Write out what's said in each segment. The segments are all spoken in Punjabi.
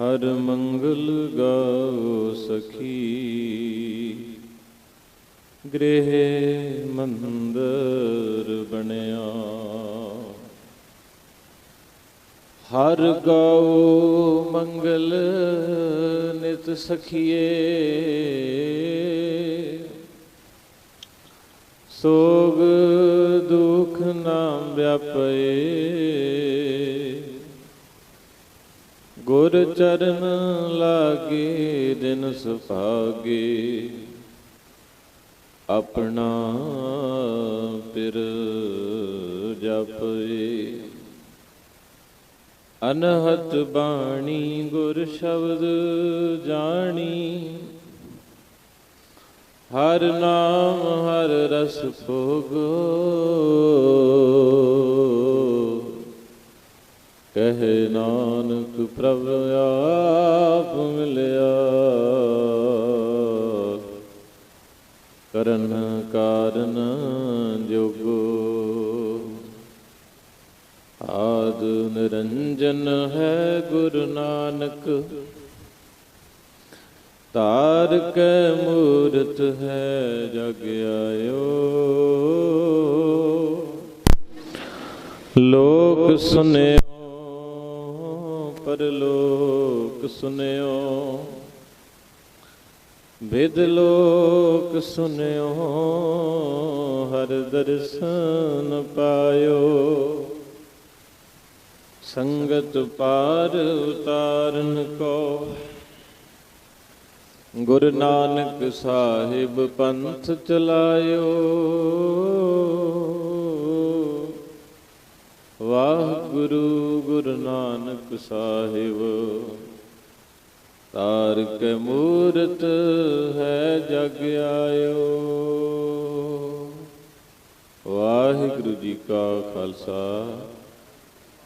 ਹਰ ਮੰਗਲ ਗਾਓ ਸਖੀ। ਗ੍ਰਹਿ ਮੰਦਰ ਬਣਿਆ। ਹਰ ਗਾਓ ਮੰਗਲ ਨਿਤ ਸਖੀਏ। ਸੋਗ ਦੁਖ ਨਾ ਵਿਆਪੇ ਗੁਰ ਚਰਨ ਲਾਗੇ ਦਿਨ ਸੁਭਾਗੇ ਆਪਣਾ ਪਿਰ ਜਪਏ ਅਨਹਤ ਬਾਣੀ ਗੁਰ ਸ਼ਬਦ ਜਾਣੀ। ਹਰ ਨਾਮ ਹਰ ਰਸ ਭੋਗੋ। ਕਹੇ ਨਾਨਕ ਪ੍ਰਭ ਆਪ ਮਿਲਿਆ। ਕਰਨ ਕਾਰਨ ਜੋਗੋ। ਆਦ ਨਿਰੰਜਨ ਹੈ ਗੁਰੂ ਨਾਨਕ। ਤਾਰ ਕੈ ਮੂਰਤ ਹੈ ਜਗ ਆਇਓ। ਲੋਕ ਸੁਨਿਓ ਪਰਲੋਕ ਸੁਨਿਓ ਵਿਦ ਲੋਕ ਸੁਨਿਓ, ਹਰ ਦਰਸ਼ਨ ਪਾਇਓ। ਸੰਗਤ ਪਾਰ ਉਤਾਰਨ ਕੋ, ਗੁਰੂ ਨਾਨਕ ਸਾਹਿਬ ਪੰਥ ਚਲਾਇਓ। ਵਾਹ ਗੁਰੂ ਨਾਨਕ ਸਾਹਿਬ। ਤਾਰਕ ਮੂਰਤ ਹੈ ਜਗ ਆਇਓ। ਵਾਹਿਗੁਰੂ ਜੀ ਕਾ ਖਾਲਸਾ,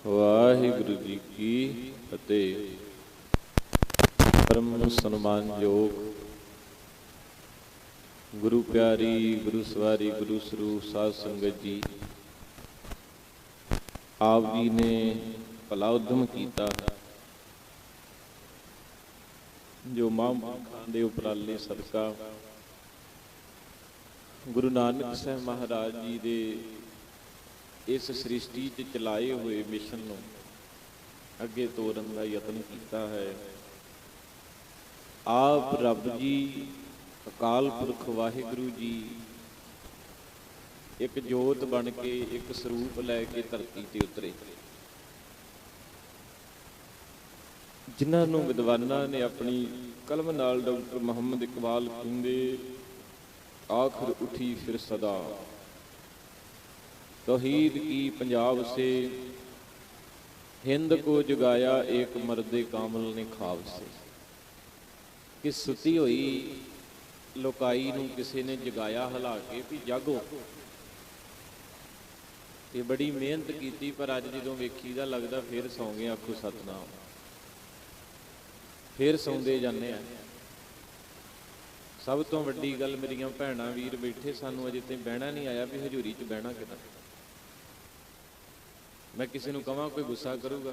ਵਾਹਿਗੁਰੂ ਜੀ ਕੀ ਫਤਿਹ। ਪਰਮ ਸਨਮਾਨਯੋਗ ਗੁਰੂ ਪਿਆਰੀ, ਗੁਰੂ ਸਵਾਰੀ, ਗੁਰੂ ਸਰੂਪ ਸਾਧ ਸੰਗਤ ਜੀ ਆਪ ਜੀ ਨੇ ਭਲਾ ਉਦਮ ਕੀਤਾ। ਜੋ ਮਹਾਂਪੁਰਖਾਂ ਦੇ ਉਪਰਾਲੇ ਸਦਕਾ। ਗੁਰੂ ਨਾਨਕ ਸਾਹਿਬ ਮਹਾਰਾਜ ਜੀ ਦੇ ਇਸ ਸ੍ਰਿਸ਼ਟੀ 'ਚ ਚਲਾਏ ਹੋਏ ਮਿਸ਼ਨ ਨੂੰ ਅੱਗੇ ਤੋਰਨ ਦਾ ਯਤਨ ਕੀਤਾ ਹੈ। ਆਪ ਰੱਬ ਜੀ, ਅਕਾਲ ਪੁਰਖ ਵਾਹਿਗੁਰੂ ਜੀ ਇੱਕ ਜੋਤ ਬਣ ਕੇ ਇੱਕ ਸਰੂਪ ਲੈ ਕੇ ਧਰਤੀ ਤੇ ਉਤਰੇ। ਜਿਨ੍ਹਾਂ ਨੂੰ ਵਿਦਵਾਨਾਂ ਨੇ ਆਪਣੀ ਕਲਮ ਨਾਲ ਡਾਕਟਰ ਮੁਹੰਮਦ ਇਕਬਾਲ ਕਹਿੰਦੇ, ਆਖਰ ਉਠੀ ਫਿਰ ਸਦਾ। ਤੌਹੀਦ ਕੀ ਪੰਜਾਬ ਸੇ? ਹਿੰਦ ਕੋ ਜਗਾਇਆ ਏਕ ਮਰਦੇ ਕਾਮਲ ਨੇ ਖਾਬ ਸੇ। ਕਿ ਸੁਤੀ ਹੋਈ ਲੋਕਾਈ ਨੂੰ ਕਿਸੇ ਨੇ ਜਗਾਇਆ ਹਲਾ ਕੇ ਵੀ ਜਾਗੋ। ਤੇ ਬੜੀ ਮਿਹਨਤ ਕੀਤੀ, ਪਰ ਅੱਜ ਜਦੋਂ ਵੇਖੀਦਾ ਲੱਗਦਾ ਫੇਰ ਸੌਂ ਗਏ ਆਖੋ ਸਤਨਾਮ। ਫੇਰ ਸੌਂਦੇ ਜਾਂਦੇ ਆ। ਸਭ ਤੋਂ ਵੱਡੀ ਗੱਲ ਮੇਰੀਆਂ ਭੈਣਾਂ, ਵੀਰ ਬੈਠੇ ਸਾਨੂੰ ਅਜੇ ਤੇ ਬਹਿਣਾ ਨਹੀਂ ਆਇਆ ਵੀ ਹਜ਼ੂਰੀ 'ਚ ਬਹਿਣਾ ਕਿਦਾਂ। ਮੈਂ ਕਿਸੇ ਨੂੰ ਕਹਾਂ ਕੋਈ ਗੁੱਸਾ ਕਰੂਗਾ।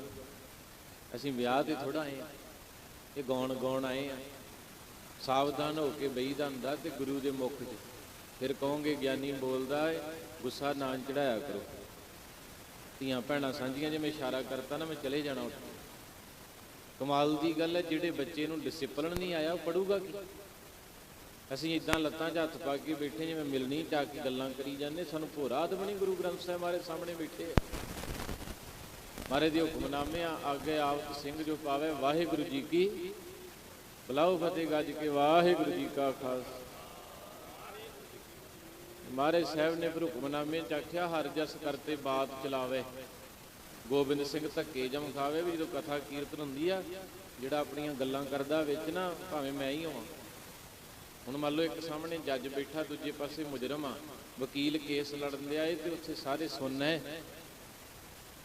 ਅਸੀਂ ਵਿਆਹ ਤੇ ਥੋੜਾ ਆਏ ਆ। ਇਹ ਗਾਉਣ ਗਾਉਣ ਆਏ ਆ। ਸਾਵਧਾਨ ਹੋ ਕੇ ਬਈਦਾ ਹੁੰਦਾ ਤੇ ਗੁਰੂ ਦੇ ਮੁਖ 'ਚ। ਫਿਰ ਕਹੋਗੇ, ਗਿਆਨੀ ਬੋਲਦਾ ਏ, ਗੁੱਸਾ ਨਾ ਚੜਾਇਆ ਕਰੋ। ਧੀਆਂ ਭੈਣਾਂ ਸਾਂਝੀਆਂ ਜੇ ਮੈਂ ਇਸ਼ਾਰਾ ਕਰਤਾ ਨਾ, ਮੈਂ ਚਲੇ ਜਾਣਾ ਉੱਠ ਕਮਾਲ ਦੀ ਗੱਲ ਹੈ, ਜਿਹੜੇ ਬੱਚੇ ਨੂੰ ਡਿਸਪਲਿਨ ਨਹੀਂ ਆਇਆ, ਉਹ ਪੜੂਗਾ ਕੀ? ਅਸੀਂ ਇਦਾਂ ਲੱਤਾਂ 'ਚ ਹੱਥ ਪਾ ਕੇ ਬੈਠੇ ਜਿਵੇਂ ਮਿਲਣੀ ਟਾ ਕੇ ਗੱਲਾਂ ਕਰੀ ਜਾਂਦੇ, ਸਾਨੂੰ ਭੋਰਾਤ ਬਣੀ ਗੁਰੂ ਗ੍ਰੰਥ ਸਾਹਿਬ ਮਾਰੇ ਸਾਹਮਣੇ ਬੈਠੇ ਮਾਰੇ ਦੇ ਹੁਕਮਨਾਮੇ ਆ ਆਪ ਸਿੰਘ ਜੋ ਪਾਵੇ, ਵਾਹਿਗੁਰੂ ਜੀ ਕੀ ਬਲਾਉ ਫਤਿਹ ਗੱਜ ਕੇ, ਵਾਹਿਗੁਰੂ ਜੀ ਕਾ ਖਾਲਸਾ। ਮਹਾਰਾਜ ਸਾਹਿਬ ਨੇ ਫਿਰ ਹੁਕਮਨਾਮੇ ਚ ਆਖਿਆ, ਹਰ ਜਸ ਕਰਤੇ ਬਾਤ ਚਲਾਵੇ। ਗੋਬਿੰਦ ਸਿੰਘ ਧੱਕੇ ਜਮ ਖਾਵੇ ਵੀ ਜਦੋਂ ਕਥਾ ਕੀਰਤਨ ਹੁੰਦੀ ਆ, ਜਿਹੜਾ ਆਪਣੀਆਂ ਗੱਲਾਂ ਕਰਦਾ ਵਿੱਚ ਨਾ, ਭਾਵੇਂ ਮੈਂ ਹੀ ਹੋਵਾਂ। ਹੁਣ ਮੰਨ ਲਓ ਇੱਕ ਸਾਹਮਣੇ ਜੱਜ ਬੈਠਾ, ਦੂਜੇ ਪਾਸੇ ਮੁਜਰਮ ਆ, ਵਕੀਲ ਕੇਸ ਲੜਨ ਦੇ ਆਏ ਤੇ ਉੱਥੇ ਸਾਰੇ ਸੁਣਨਾ ਹੈ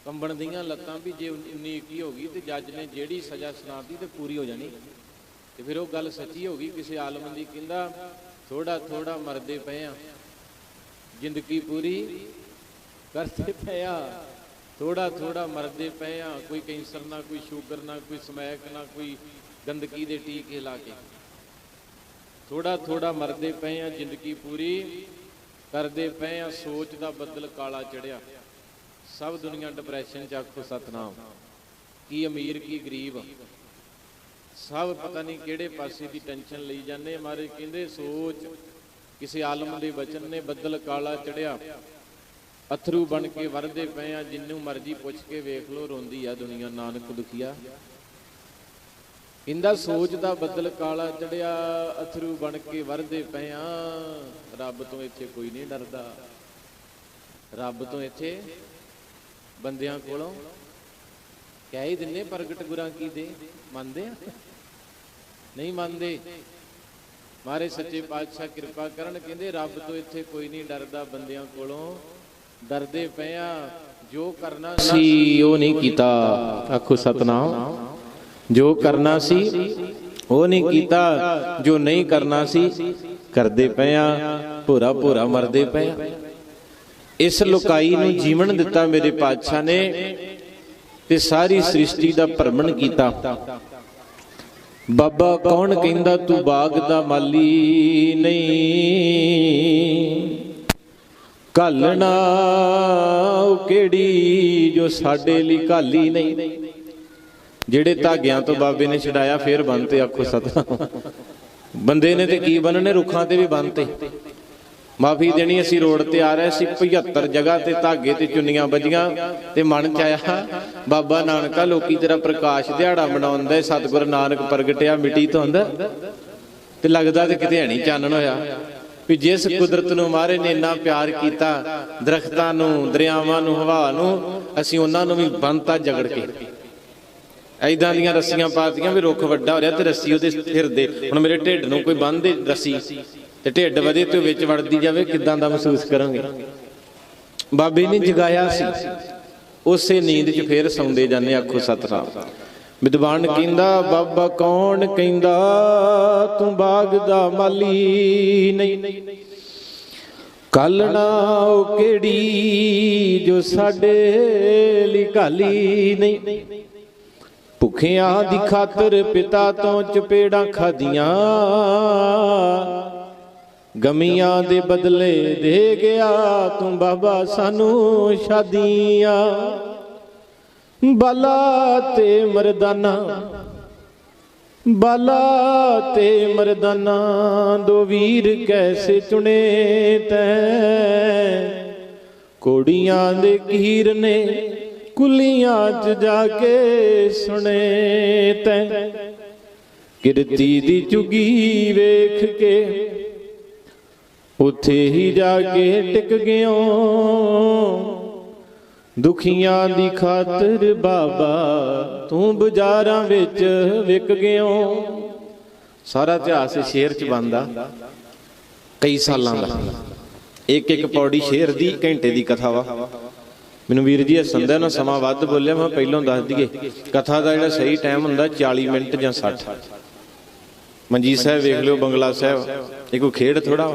ਕੰਬਣ ਦੀਆਂ ਲੱਤਾਂ ਵੀ ਜੇ 19 21 ਹੋ ਗਈ ਤੇ ਜੱਜ ਨੇ ਜਿਹੜੀ ਸਜ਼ਾ ਸੁਣਾਤੀ ਤੇ ਪੂਰੀ ਹੋ ਜਾਣੀ। ਤੇ ਫਿਰ ਉਹ ਗੱਲ ਸੱਚੀ ਹੋ ਗਈ, ਕਿਸੇ ਆਲਮ ਦੀ ਕਹਿੰਦਾ ਥੋੜਾ ਥੋੜਾ ਮਰਦੇ ਪਏ ਆ। ਜ਼ਿੰਦਗੀ ਪੂਰੀ ਕਰਦੇ ਪਏ ਆ। ਥੋੜਾ ਥੋੜਾ ਮਰਦੇ ਪਏ ਆ। ਕੋਈ ਕੈਂਸਰ ਨਾ ਕੋਈ ਸ਼ੂਗਰ ਨਾ ਕੋਈ ਸਮੈਕ ਨਾ ਕੋਈ ਗੰਦਗੀ ਦੇ ਟੀਕੇ ਲਾ ਕੇ। ਥੋੜਾ ਥੋੜਾ ਮਰਦੇ ਪਏ ਆ, ਜ਼ਿੰਦਗੀ ਪੂਰੀ ਕਰਦੇ ਪਏ ਆ। ਸੋਚ ਦਾ ਬੱਦਲ ਕਾਲਾ ਚੜਿਆ ਸਭ ਦੁਨੀਆ ਡਿਪਰੈਸ਼ਨ ਚ ਆਖੋ, ਸਤਨਾਮ। ਕੀ ਅਮੀਰ, ਕੀ ਗਰੀਬ। ਸਭ ਪਤਾ ਨਹੀਂ ਕਿਹੜੇ ਪਾਸੇ ਦੀ ਟੈਨਸ਼ਨ ਲਈ ਜਾਂਦੇ ਮਾਰੇ ਕਹਿੰਦੇ, ਸੋਚ ਕਿਸੇ ਆਲਮ ਦੇ ਬਚਨ ਨੇ ਬੱਦਲ ਕਾਲਾ ਚੜਿਆ। ਅਥਰੂ ਬਣ ਕੇ ਵਰਦੇ ਪਏ ਆ, ਜਿੰਨੂੰ ਮਰਜ਼ੀ ਪੁੱਛ ਕੇ ਵੇਖ ਲੋ ਰੋਂਦੀ ਆ ਦੁਨੀਆ, ਨਾਨਕ ਦੁਖੀਆ। ਇੰਦਾ ਸੋਚ ਦਾ ਬੱਦਲ ਕਾਲਾ ਚੜਿਆ, ਅਥਰੂ ਬਣ ਕੇ ਵਰਦੇ ਪਏ ਆ। ਰੱਬ ਤੋਂ ਇੱਥੇ ਕੋਈ ਨਹੀਂ ਡਰਦਾ। ਰੱਬ ਤੋਂ ਇੱਥੇ ਬੰਦਿਆਂ ਕੋਲੋਂ ਕਹਿ ਹੀ ਦਿੰਨੇ ਪ੍ਰਗਟ ਗੁਰਾਂ ਕੀ ਦੇ? ਮੰਨਦੇ ਆ? ਨਹੀਂ ਮੰਨਦੇ। ਮਾਰੇ ਸੱਚੇ ਪਾਤਸ਼ਾਹ ਕਿਰਪਾ ਕਰਨ, ਕਹਿੰਦੇ ਰੱਬ ਤੋਂ ਇੱਥੇ ਕੋਈ ਨਹੀਂ ਡਰਦਾ ਬੰਦਿਆਂ ਕੋਲੋਂ। ਡਰਦੇ ਪਏ ਜੋ ਕਰਨਾ ਸੀ ਉਹ ਨਹੀਂ ਕੀਤਾ। ਆਖੋ ਸਤਨਾਮ। ਜੋ ਕਰਨਾ ਸੀ, ਉਹ ਨਹੀਂ ਕੀਤਾ। ਜੋ ਨਹੀਂ ਕਰਨਾ ਸੀ, ਕਰਦੇ ਪਏ ਆ, ਭੋਰਾ ਭੋਰਾ ਮਰਦੇ ਪਏ ਇਸ ਲੁਕਾਈ ਨੂੰ ਜੀਵਨ ਦਿੱਤਾ ਮੇਰੇ ਪਾਤਸ਼ਾਹ ਨੇ ਤੇ ਸਾਰੀ ਸ੍ਰਿਸ਼ਟੀ ਦਾ ਭਰਮਣ ਕੀਤਾ। ਬਾਬਾ ਕੌਣ ਕਹਿੰਦਾ ਤੂੰ ਬਾਗ ਦਾ ਮਾਲੀ ਨਹੀਂ? ਘਾਲਣਾ ਉਹ ਕਿਹੜੀ ਜੋ ਸਾਡੇ ਲਈ ਘਾਲੀ ਨਹੀਂ? ਜਿਹੜੇ ਧਾਗਿਆਂ ਤੋਂ ਬਾਬੇ ਨੇ ਛਡਾਇਆ, ਫੇਰ ਬੰਨਤੇ ਆਖੋ ਸਤਨਾਮ। ਬੰਦੇ ਨੇ ਤੇ ਕੀ ਬੰਨਣੇ? ਰੁੱਖਾਂ ਤੇ ਵੀ ਬੰਨਤੇ। ਮਾਫੀ ਦੇਣੀ ਅਸੀਂ ਰੋਡ ਤੇ ਆ ਰਹੇ ਸੀ 75 ਜਗ੍ਹਾ ਤੇ ਧਾਗੇ ਤੇ ਚੁੰਨੀਆਂ ਵੱਜੀਆਂ ਤੇ ਮਨ ਚ ਆਇਆ, ਬਾਬਾ ਨਾਨਕਾ ਲੋਕੀ ਤੇਰਾ ਪ੍ਰਕਾਸ਼ ਦਿਹਾੜਾ ਮਨਾਉਂਦੇ ਸਤਿਗੁਰ ਨਾਨਕ ਪ੍ਰਗਟਿਆ ਮਿੱਟੀ ਤੋਂ ਤੇ ਲੱਗਦਾ ਤੇ ਕਿਤੇ ਹਣੀ ਚਾਨਣ ਹੋਇਆ। ਵੀ ਜਿਸ ਕੁਦਰਤ ਨੂੰ ਮਾਰੇ ਨੇ ਇੰਨਾ ਪਿਆਰ ਕੀਤਾ, ਦਰਖਤਾਂ ਨੂੰ, ਦਰਿਆਵਾਂ ਨੂੰ, ਹਵਾ ਨੂੰ, ਅਸੀਂ ਉਹਨਾਂ ਨੂੰ ਵੀ ਬੰਨਤਾ ਜਗੜ ਕੇ। ਐਦਾਂ ਦੀਆਂ ਰੱਸੀਆਂ ਪਾਤੀਆਂ ਵੀ ਰੁੱਖ ਵੱਡਾ ਹੋ ਰਿਹਾ ਤੇ ਰੱਸੀ ਉਹਦੇ ਸਿਰ ਦੇ। ਹੁਣ ਮੇਰੇ ਢਿੱਡ ਨੂੰ ਕੋਈ ਬੰਨ੍ਹਦੇ ਰੱਸੀ। ਤੇ ਢਿੱਡ ਵਧੇ ਤੇ ਵਿੱਚ ਵੜਦੀ ਜਾਵੇ, ਕਿਦਾਂ ਦਾ ਮਹਿਸੂਸ ਕਰਾਂਗੇ? ਬਾਬੇ ਨੇ ਜਗਾਇਆ ਸੀ। ਉਸੇ ਨੀਂਦ 'ਚ ਫੇਰ ਸੌਂਦੇ ਜਾਂਦੇ ਆਖੋ ਸਤਨਾਮ ਵਿਦਵਾਨ ਕਹਿੰਦਾ, ਬਾਬਾ ਕੌਣ ਕਹਿੰਦਾ, ਤੂੰ ਬਾਗ ਦਾ ਮਾਲੀ ਨਹੀਂ। ਕੱਲ ਨਾ ਉਹ ਕਿਹੜੀ ਜੋ ਸਾਡੇ ਲਈ ਘਾਲੀ ਨਹੀਂ। ਭੁੱਖਿਆਂ ਦੀ ਖਾਤਰ ਪਿਤਾ ਤੋਂ ਚਪੇੜਾਂ ਖਾਦੀਆਂ ਗਮੀਆਂ ਦੇ ਬਦਲੇ ਦੇ ਗਿਆ ਤੂੰ ਬਾਬਾ ਸਾਨੂੰ ਸ਼ਾਦੀਆਂ। ਬਾਲਾ ਤੇ ਮਰਦਾਨਾ, ਬਾਲਾ ਤੇ ਮਰਦਾਨਾ, ਦੋ ਵੀਰ ਕੈਸੇ ਚੁਣੇ ਤੈ? ਕੋੜੀਆਂ ਦੇ ਕੀਰ ਨੇ ਕੁਲੀਆਂ 'ਚ ਜਾ ਕੇ ਸੁਣੇ ਤੈ। ਕਿਰਤੀ ਦੀ ਚੁਗੀ ਵੇਖ ਕੇ ਉੱਥੇ ਹੀ ਜਾ ਕੇ ਟਿਕ ਗਿਓ। ਦੁਖੀਆਂ ਦੀ ਖਾਤਰ ਬਾਬਾ ਤੂੰ ਬਾਜ਼ਾਰਾਂ ਵਿੱਚ ਵਿਕ ਗਿਓ। ਸਾਰਾ ਇਤਿਹਾਸ ਸ਼ੇਰ ਚ ਬੰਦਾ ਕਈ ਸਾਲਾਂ ਦਾ। ਇੱਕ ਇੱਕ ਪੌੜੀ ਸ਼ੇਰ ਦੀ ਘੰਟੇ ਦੀ ਕਥਾ ਵਾ। ਮੈਨੂੰ ਵੀਰ ਜੀ ਹੱਸਣ ਦਾ ਨਾ ਸਮਾਂ ਵੱਧ ਬੋਲਿਆ, ਮੈਂ ਪਹਿਲਾਂ ਦੱਸ ਦਈਏ। ਕਥਾ ਦਾ ਜਿਹੜਾ ਸਹੀ ਟਾਈਮ ਹੁੰਦਾ 40 ਮਿੰਟ ਜਾਂ 60 ਮਨਜੀਤ ਸਾਹਿਬ ਵੇਖ ਲਿਓ, ਬੰਗਲਾ ਸਾਹਿਬ। ਇਹ ਕੋਈ ਖੇਡ ਥੋੜਾ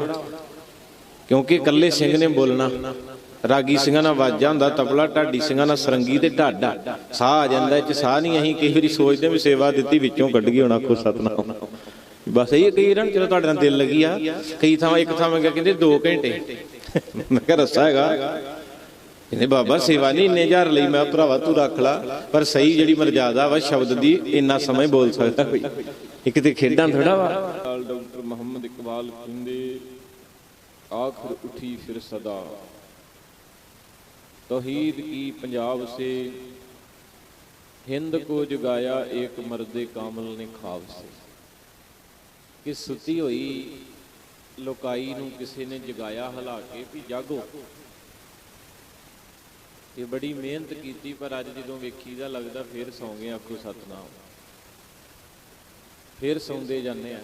ਕਿਉਂਕਿ ਇਕੱਲੇ ਸਿੰਘ ਨੇ ਬੋਲਣਾ। ਰਾਗੀ ਸਿੰਘਾਂ ਨਾਲ ਵਾਜਾ ਹੁੰਦਾ ਤਬਲਾ ਢਾਡੀ ਸਿੰਘਾਂ ਨਾਲ ਸਰੰਗੀ ਤੇ ਢਾਡਾ। ਸਾਹ ਆ ਜਾਂਦਾ ਇਹ ਚ ਸਾਹ ਨਹੀਂ ਅਸੀਂ ਕਈ ਵਾਰੀ ਸੋਚਦੇ ਵੀ ਸੇਵਾ ਦਿੱਤੀ ਵਿੱਚੋਂ ਕੱਢ ਗਈ ਹੁਣ ਆਖੋ ਸਤਨਾਮ। ਬਸ ਇਹ ਕਈ ਰਨ ਚਲੋ ਤੁਹਾਡੇ ਨਾਲ ਦਿਲ ਲੱਗੀ ਆ ਕਈ ਥਾਂ ਇੱਕ ਥਾਂ ਮੈਂ ਕਿਹਾ ਕਹਿੰਦੇ 2 ਘੰਟੇ। ਮੈਂ ਕਿਹਾ ਰੱਸਾ ਹੈਗਾ। ਕਹਿੰਦੇ ਬਾਬਾ ਸੇਵਾ ਨਹੀਂ ਇੰਨੇ ਹਜ਼ਾਰ ਲਈ ਮੈਂ ਭਰਾਵਾ ਤੂੰ ਰੱਖ ਲਾ। ਪਰ ਸਹੀ ਜਿਹੜੀ ਮਰਜ਼ਾਦਾ ਵਾ ਸ਼ਬਦ ਦੀ ਇੰਨਾ ਸਮਾਂ ਹੀ ਬੋਲ ਸਕਦਾ ਕੋਈ। ਇੱਕ ਤੇ ਖੇਡਾਂ ਥੋੜਾ ਵਾ। ਡਾਕਟਰ ਮੁਹੰਮਦ ਇਕਬਾਲ ਕਹਿੰਦੇ ਆਖਰ ਉਠੀ ਫਿਰ ਸਦਾ तौहीद की पंजाब से हिंद को जगाया एक मर्द कामल ने खाब से ਕਿ ਸੁੱਤੀ ਹੋਈ ਲੋਕਾਈ ਨੂੰ ਕਿਸੇ ਨੇ ਜਗਾਇਆ ਹਲਾ ਕੇ ਵੀ ਜਾਗੋ ਤੇ ਬੜੀ ਮਿਹਨਤ ਕੀਤੀ ਪਰ ਅੱਜ ਜਦੋਂ ਵੇਖੀਦਾ ਲੱਗਦਾ ਫੇਰ ਸੌਂ ਗਏ ਆਖੋ ਸਤਨਾਮ ਫੇਰ ਸੌਂਦੇ ਜਾਂਦੇ ਆ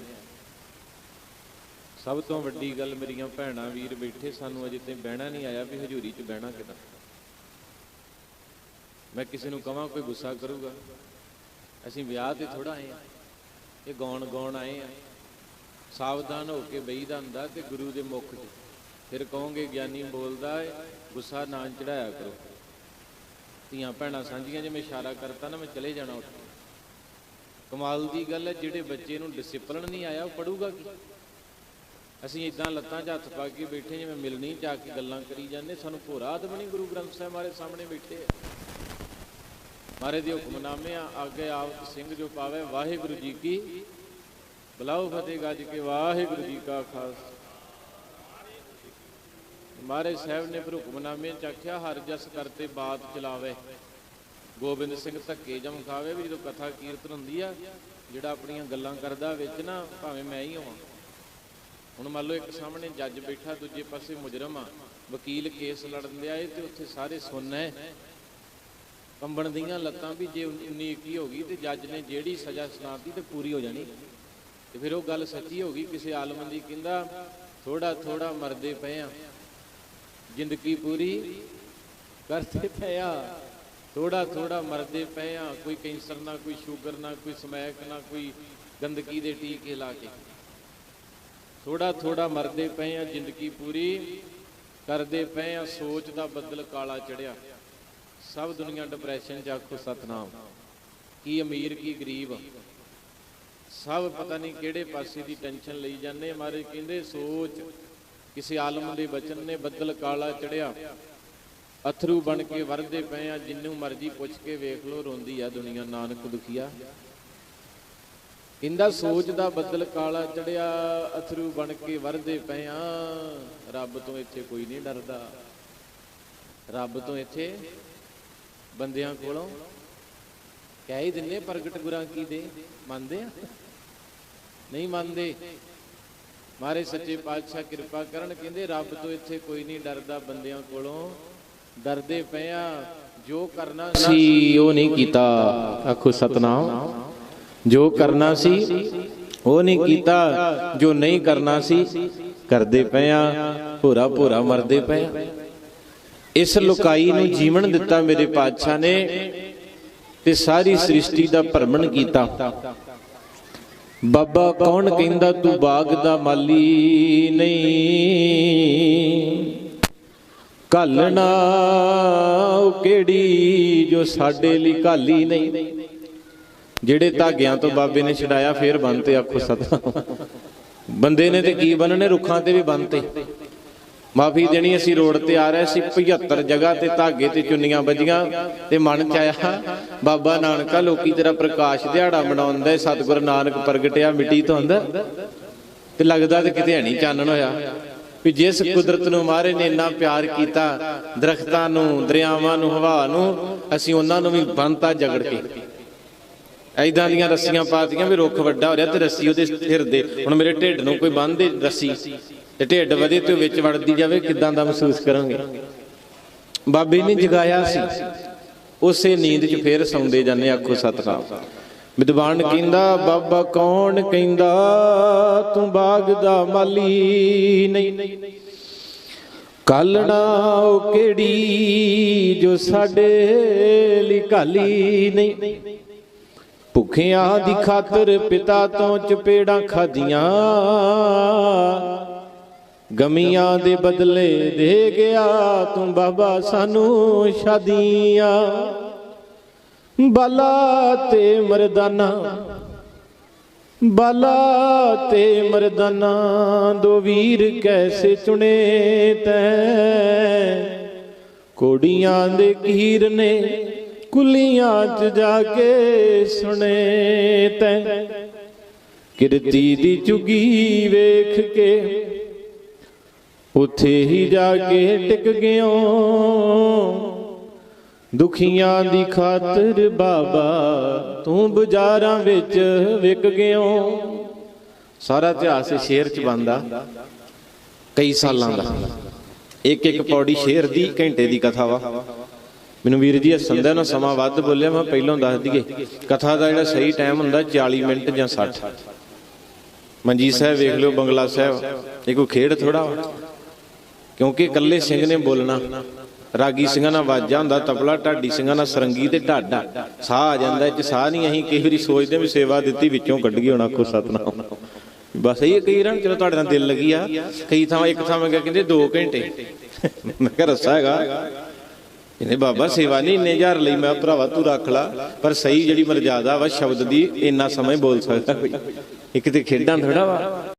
ਸਭ ਤੋਂ ਵੱਡੀ ਗੱਲ ਮੇਰੀਆਂ ਭੈਣਾਂ, ਵੀਰ ਬੈਠੇ ਸਾਨੂੰ ਅਜੇ ਤੇ ਬਹਿਣਾ ਨਹੀਂ ਆਇਆ ਵੀ ਹਜ਼ੂਰੀ 'ਚ ਬਹਿਣਾ ਕਿਦਾਂ। ਮੈਂ ਕਿਸੇ ਨੂੰ ਕਹਾਂ ਕੋਈ ਗੁੱਸਾ ਕਰੂਗਾ। ਅਸੀਂ ਵਿਆਹ ਤੇ ਥੋੜਾ ਆਏ ਆ ਇਹ ਗਾਉਣ ਗਾਉਣ ਆਏ ਆ ਸਾਵਧਾਨ ਹੋ ਕੇ ਬਈਦਾ ਹੁੰਦਾ ਤੇ ਗੁਰੂ ਦੇ ਮੁਖ 'ਚ। ਫਿਰ ਕਹੋਗੇ, ਗਿਆਨੀ ਬੋਲਦਾ ਏ, ਗੁੱਸਾ ਨਾ ਚੜਾਇਆ ਕਰੋ। ਧੀਆਂ ਭੈਣਾਂ ਸਾਂਝੀਆਂ, ਜੇ ਮੈਂ ਇਸ਼ਾਰਾ ਕਰਤਾ ਨਾ ਮੈਂ ਚਲੇ ਜਾਣਾ ਉੱਠ ਕਮਾਲ ਦੀ ਗੱਲ ਹੈ, ਜਿਹੜੇ ਬੱਚੇ ਨੂੰ ਡਿਸਪਲਿਨ ਨਹੀਂ ਆਇਆ, ਉਹ ਪੜੂਗਾ ਕੀ? ਅਸੀਂ ਇਦਾਂ ਲੱਤਾਂ 'ਚ ਹੱਥ ਪਾ ਕੇ ਬੈਠੇ ਜਿਵੇਂ ਮਿਲਣੀ ਜਾ ਕੇ ਗੱਲਾਂ ਕਰੀ ਜਾਂਦੇ, ਸਾਨੂੰ ਭੋਰਾ ਆਦਮ ਨਹੀਂ ਗੁਰੂ ਗ੍ਰੰਥ ਸਾਹਿਬ ਮਾਰੇ ਸਾਹਮਣੇ ਬੈਠੇ ਆ। ਮਾਰੇ ਦੇ ਹੁਕਮਨਾਮੇ ਆ ਅੱਗੇ ਆਪ ਸਿੰਘ ਜੋ ਪਾਵੇ ਵਾਹਿਗੁਰੂ ਜੀ ਕੀ ਬਲਾਉ ਫਤਿਹ ਗੱਜ ਕੇ, ਵਾਹਿਗੁਰੂ ਜੀ ਕਾ ਖਾਲਸਾ। ਮਹਾਰਾਜ ਸਾਹਿਬ ਨੇ ਫਿਰ ਹੁਕਮਨਾਮੇ ਚ ਆਖਿਆ, ਹਰ ਜਸ ਕਰਤੇ ਬਾਤ ਚਲਾਵੇ। ਗੋਬਿੰਦ ਸਿੰਘ ਧੱਕੇ ਜਮ ਖਾਵੇ ਵੀ ਜਦੋਂ ਕਥਾ ਕੀਰਤਨ ਹੁੰਦੀ ਆ, ਜਿਹੜਾ ਆਪਣੀਆਂ ਗੱਲਾਂ ਕਰਦਾ ਵਿੱਚ ਨਾ, ਭਾਵੇਂ ਮੈਂ ਹੀ ਹੋਵਾਂ। ਹੁਣ ਮੰਨ ਲਓ ਇੱਕ ਸਾਹਮਣੇ ਜੱਜ ਬੈਠਾ, ਦੂਜੇ ਪਾਸੇ ਮੁਜਰਮ ਆ, ਵਕੀਲ ਕੇਸ ਲੜਨ ਲਿਆ ਏ ਤੇ ਉੱਥੇ ਸਾਰੇ ਸੁਣਨ ਹੈ। ਕੰਬਣ ਦੀਆਂ ਲੱਤਾਂ ਵੀ ਜੇ 19 21 ਹੋ ਗਈ ਤੇ ਜੱਜ ਨੇ ਜਿਹੜੀ ਸਜ਼ਾ ਸੁਣਾਤੀ ਤੇ ਪੂਰੀ ਹੋ ਜਾਣੀ। ਤੇ ਫਿਰ ਉਹ ਗੱਲ ਸੱਚੀ ਹੋ ਗਈ, ਕਿਸੇ ਆਲਮ ਦੀ ਕਹਿੰਦਾ ਥੋੜਾ ਥੋੜਾ ਮਰਦੇ ਪਏ ਆ। ਜ਼ਿੰਦਗੀ ਪੂਰੀ ਕਰਤੇ ਪਏ ਆ। ਥੋੜਾ ਥੋੜਾ ਮਰਦੇ ਪਏ ਆ। ਕੋਈ ਕੈਂਸਰ ਨਾ ਕੋਈ ਸ਼ੂਗਰ ਨਾ ਕੋਈ ਸਮੈਕ ਨਾ ਕੋਈ ਗੰਦਗੀ ਦੇ ਟੀਕੇ ਲਾ ਕੇ। ਥੋੜਾ ਥੋੜਾ ਮਰਦੇ ਪਏ ਆ, ਜ਼ਿੰਦਗੀ ਪੂਰੀ ਕਰਦੇ ਪਏ ਆ, ਸੋਚ ਦਾ ਬੱਦਲ ਕਾਲਾ ਚੜਿਆ। ਸਭ ਦੁਨੀਆ ਡਿਪਰੈਸ਼ਨ ਚ ਆਖੋ ਸਤਨਾਮ। ਕੀ ਅਮੀਰ, ਕੀ ਗਰੀਬ। ਸਭ ਪਤਾ ਨਹੀਂ ਕਿਹੜੇ ਪਾਸੇ ਦੀ ਟੈਨਸ਼ਨ ਲਈ ਜਾਂਦੇ ਮਾਰੇ ਕਹਿੰਦੇ, ਸੋਚ ਕਿਸੇ ਆਲਮ ਦੇ ਬਚਨ ਨੇ ਬੱਦਲ ਕਾਲਾ ਚੜਿਆ। ਅਥਰੂ ਬਣ ਕੇ ਵਰਦੇ ਪਏ ਆ, ਜਿੰਨੂੰ ਮਰਜ਼ੀ ਪੁੱਛ ਕੇ ਵੇਖ ਲੋ ਰੋਂਦੀ ਆ ਦੁਨੀਆ। ਨਾਨਕ ਦੁਖੀਆ। ਕਹਿੰਦਾ ਸੋਚ ਦਾ ਬੱਦਲ ਕਾਲਾ ਚੜਿਆ, ਅਥਰੂ ਬਣ ਕੇ ਵਰਦੇ ਪਏ ਰੱਬ ਤੋਂ ਇੱਥੇ ਕੋਈ ਨਹੀਂ ਡਰਦਾ। ਰੱਬ ਤੋਂ ਇੱਥੇ ਬੰਦਿਆਂ ਕੋਲੋਂ ਕਹਿ ਹੀ ਦਿੰਨੇ ਪ੍ਰਗਟ ਗੁਰਾਂ ਕੀ ਦੇ। ਮੰਨਦੇ ਆ? ਨਹੀਂ ਮੰਨਦੇ। ਮਾਰੇ ਸੱਚੇ ਪਾਤਸ਼ਾਹ ਕਿਰਪਾ ਕਰਨ, ਕਹਿੰਦੇ ਰੱਬ ਤੋਂ ਇੱਥੇ ਕੋਈ ਨਹੀਂ ਡਰਦਾ, ਬੰਦਿਆਂ ਕੋਲੋਂ ਡਰਦੇ ਪਏ ਆ। ਜੋ ਕਰਨਾ ਸੀ ਉਹ ਨਹੀਂ ਕੀਤਾ। ਆਖੋ ਸਤਨਾਮ। ਜੋ ਕਰਨਾ ਸੀ, ਉਹ ਨਹੀਂ ਕੀਤਾ, ਜੋ ਨਹੀਂ ਕਰਨਾ ਸੀ, ਕਰਦੇ ਪਏ ਆ, ਭੋਰਾ ਭੋਰਾ ਮਰਦੇ ਪਏ ਇਸ ਲੁਕਾਈ ਨੂੰ ਜੀਵਨ ਦਿੱਤਾ ਮੇਰੇ ਪਾਤਸ਼ਾਹ ਨੇ ਤੇ ਸਾਰੀ ਸ੍ਰਿਸ਼ਟੀ ਦਾ ਭਰਮਣ ਕੀਤਾ। ਬਾਬਾ ਕੌਣ ਕਹਿੰਦਾ, ਤੂੰ ਬਾਗ ਦਾ ਮਾਲੀ ਨਹੀਂ। ਘਾਲਣਾ ਉਹ ਕਿਹੜੀ ਜੋ ਸਾਡੇ ਲਈ ਘਾਲੀ ਨਹੀਂ। ਜਿਹੜੇ ਧਾਗਿਆਂ ਤੋਂ ਬਾਬੇ ਨੇ ਛਡਾਇਆ, ਫੇਰ ਬੰਨਤੇ ਆਖੋ ਸਤਨਾਮ। ਬੰਦੇ ਨੇ ਤੇ ਕੀ ਬੰਨਣੇ? ਰੁੱਖਾਂ ਤੇ ਵੀ ਬੰਨਤੇ। ਮਾਫੀ ਦੇਣੀ, ਅਸੀਂ ਰੋਡ ਤੇ ਆ ਰਹੇ ਸੀ 75 ਜਗ੍ਹਾ ਤੇ ਧਾਗੇ ਤੇ ਚੁੰਨੀਆਂ ਵੱਜੀਆਂ ਤੇ ਮਨ ਚ ਆਇਆ, ਬਾਬਾ ਨਾਨਕਾ, ਲੋਕੀ ਤੇਰਾ ਪ੍ਰਕਾਸ਼ ਦਿਹਾੜਾ ਮਨਾਉਂਦੇ ਸਤਿਗੁਰ ਨਾਨਕ ਪ੍ਰਗਟਿਆ ਮਿੱਟੀ ਤੋਂ ਅੰਦਰ। ਤੇ ਲੱਗਦਾ ਤੇ ਕਿਤੇ ਨਹੀਂ ਚਾਨਣ ਹੋਇਆ। ਵੀ ਜਿਸ ਕੁਦਰਤ ਨੂੰ ਮਾਰੇ ਨੇ ਇੰਨਾ ਪਿਆਰ ਕੀਤਾ, ਦਰਖਤਾਂ ਨੂੰ, ਦਰਿਆਵਾਂ ਨੂੰ, ਹਵਾ ਨੂੰ, ਅਸੀਂ ਉਹਨਾਂ ਨੂੰ ਵੀ ਬੰਨਤਾ ਜਗੜ ਕੇ। ਐਦਾਂ ਦੀਆਂ ਰੱਸੀਆਂ ਪਾਤੀਆਂ ਵੀ ਰੁੱਖ ਵੱਡਾ ਹੋ ਰਿਹਾ ਤੇ ਰੱਸੀ ਉਹਦੇ ਸਿਰ ਦੇ। ਹੁਣ ਮੇਰੇ ਢਿੱਡ ਨੂੰ ਕੋਈ ਬੰਨ੍ਹਦੇ ਰੱਸੀ ਤੇ ਢਿੱਡ ਵਧੇ ਤੇ ਵਿੱਚ ਵੜਦੀ ਜਾਵੇ, ਕਿਦਾਂ ਦਾ ਮਹਿਸੂਸ ਕਰਾਂਗੇ? ਬਾਬੇ ਨੇ ਜਗਾਇਆ ਸੀ। ਉਸੇ ਨੀਂਦ 'ਚ ਫੇਰ ਸੌਂਦੇ ਜਾਂਦੇ ਆਖੋ ਸਤਨਾਮ। ਵਿਦਵਾਨ ਕਹਿੰਦਾ, ਬਾਬਾ ਕੌਣ ਕਹਿੰਦਾ, ਤੂੰ ਬਾਗ ਦਾ ਮਾਲੀ ਨਹੀਂ। ਕਾਲਣਾ ਉਹ ਕਿਹੜੀ ਜੋ ਸਾਡੇ ਲਈ ਕਾਲੀ ਨਹੀਂ। ਭੁੱਖਿਆਂ ਦੀ ਖਾਤਰ ਪਿਤਾ ਤੋਂ ਚਪੇੜਾਂ ਖਾਧੀਆਂ। ਗਮੀਆਂ ਦੇ ਬਦਲੇ ਦੇ ਗਿਆ ਤੂੰ ਬਾਬਾ ਸਾਨੂੰ ਸ਼ਾਦੀਆਂ। ਬਾਲਾ ਤੇ ਮਰਦਾਨਾ, ਬਾਲਾ ਤੇ ਮਰਦਾਨਾ, ਦੋ ਵੀਰ ਕੈਸੇ ਚੁਣੇ ਤੈ? ਕੋੜੀਆਂ ਦੇ ਕੀਰ ਨੇ ਕੁਲੀਆਂ ਚ ਜਾ ਕੇ ਸੁਣੇ ਤੈ। ਕਿਰਤੀ ਦੀ ਚੁਗੀ ਵੇਖ ਕੇ ਉਥੇ ਹੀ ਜਾ ਕੇ ਟਿਕ ਗਿਓ। ਦੁਖੀਆਂ ਦੀ ਖਾਤਰ ਬਾਬਾ ਤੂੰ ਬਾਜ਼ਾਰਾਂ ਵਿੱਚ ਵਿਕ ਗਿਓ। ਸਾਰਾ ਇਤਿਹਾਸ ਸ਼ੇਰ ਚ ਬੰਦਾ ਕਈ ਸਾਲਾਂ ਦਾ। ਇੱਕ ਇੱਕ ਪੌੜੀ ਸ਼ੇਰ ਦੀ, ਘੰਟੇ ਦੀ ਕਥਾ ਵਾ। ਮੈਨੂੰ ਵੀਰ ਜੀ ਹੱਸਣ ਦਾ ਨਾ ਸਮਾਂ ਵੱਧ ਬੋਲਿਆ, ਮੈਂ ਪਹਿਲਾਂ ਦੱਸ ਦਈਏ। ਕਥਾ ਦਾ ਜਿਹੜਾ ਸਹੀ ਟਾਈਮ ਹੁੰਦਾ 40 ਮਿੰਟ ਜਾਂ 60 ਮਨਜੀਤ ਸਾਹਿਬ ਵੇਖ ਲਿਓ, ਬੰਗਲਾ ਸਾਹਿਬ। ਇਹ ਕੋਈ ਖੇਡ ਥੋੜਾ ਕਿਉਂਕਿ ਇਕੱਲੇ ਸਿੰਘ ਨੇ ਬੋਲਣਾ। ਰਾਗੀ ਸਿੰਘਾਂ ਨਾਲ ਵਾਜਾ ਹੁੰਦਾ ਤਬਲਾ ਢਾਡੀ ਸਿੰਘਾਂ ਨਾਲ ਸਰੰਗੀ ਤੇ ਢਾਡਾ। ਸਾਹ ਆ ਜਾਂਦਾ, ਇਹ ਸਾਹ ਨਹੀਂ, ਅਸੀਂ ਕਈ ਵਾਰੀ ਸੋਚਦੇ ਵੀ ਸੇਵਾ ਦਿੱਤੀ, ਵਿੱਚੋਂ ਕੱਢ ਗਈ ਹੋਣਾ ਕੋ ਸਤਨਾਮ। ਬਸ ਇਹ ਕਈ ਰਾਂ ਚਲੋ ਤੁਹਾਡੇ ਨਾਲ ਦਿਲ ਲੱਗੀ ਆ। ਕਈ ਥਾਂ ਇੱਕ ਥਾਂ ਮੈਂ ਕਿਹਾ, ਕਹਿੰਦੇ 2 ਘੰਟੇ। ਮੈਂ ਕਿਹਾ, ਰੱਸਾ ਹੈਗਾ। ਇਹਨੇ ਬਾਬਾ ਸੇਵਾ ਨਹੀਂ ਇੰਨੇ ਹਜ਼ਾਰ ਲਈ ਮੈਂ ਭਰਾਵਾ ਤੂੰ ਰੱਖ ਲਾ, ਪਰ ਸਹੀ ਜਿਹੜੀ ਮਰਜ਼ਾਦਾ ਵਾ ਸ਼ਬਦ ਦੀ ਇੰਨਾ ਸਮਾਂ ਬੋਲ ਸਕਦਾ ਕੋਈ। ਇੱਕ ਤੇ ਖੇਡਾਂ ਥੋੜਾ ਵਾ।